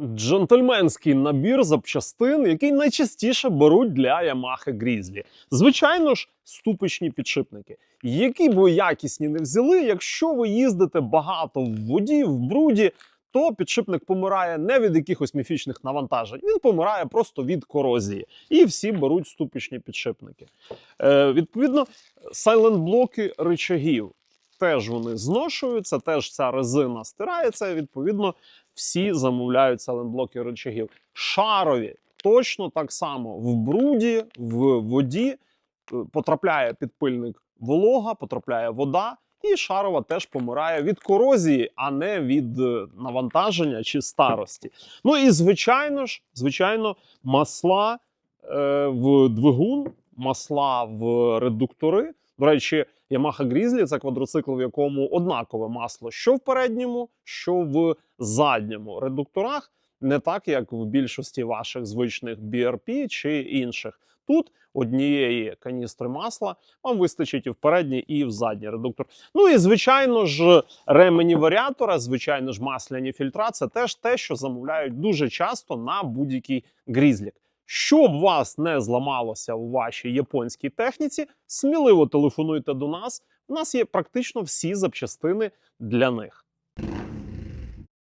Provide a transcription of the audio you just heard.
Джентльменський набір запчастин, який найчастіше беруть для Yamaha Grizzly. Звичайно ж, ступичні підшипники. Які б ви якісні не взяли, якщо ви їздите багато в воді, в бруді, то підшипник помирає не від якихось міфічних навантажень, він помирає просто від корозії. І всі беруть ступичні підшипники. Е, відповідно, сайлент-блоки рычагів теж вони зношуються, теж ця резина стирається. Відповідно, всі замовляють сайлент-блоки рычагів. Шарові точно так само в бруді, в воді е, потрапляє підпильник волога, потрапляє вода. І шарова теж помирає від корозії, а не від е, навантаження чи старості. Ну і звичайно ж, звичайно, масла е, в двигун, масла в редуктори. До речі, Yamaha Grizzly – це квадроцикл, в якому однакове масло що в передньому, що в задньому редукторах, не так як в більшості ваших звичних BRP чи інших. Тут однієї каністри масла вам вистачить і в передній, і в задній редуктор. Ну і звичайно ж, ремені варіатора, звичайно ж, масляні фільтра це теж те, що замовляють дуже часто на будь-який грізлік. Щоб вас не зламалося у вашій японській техніці, сміливо телефонуйте до нас. У нас є практично всі запчастини для них.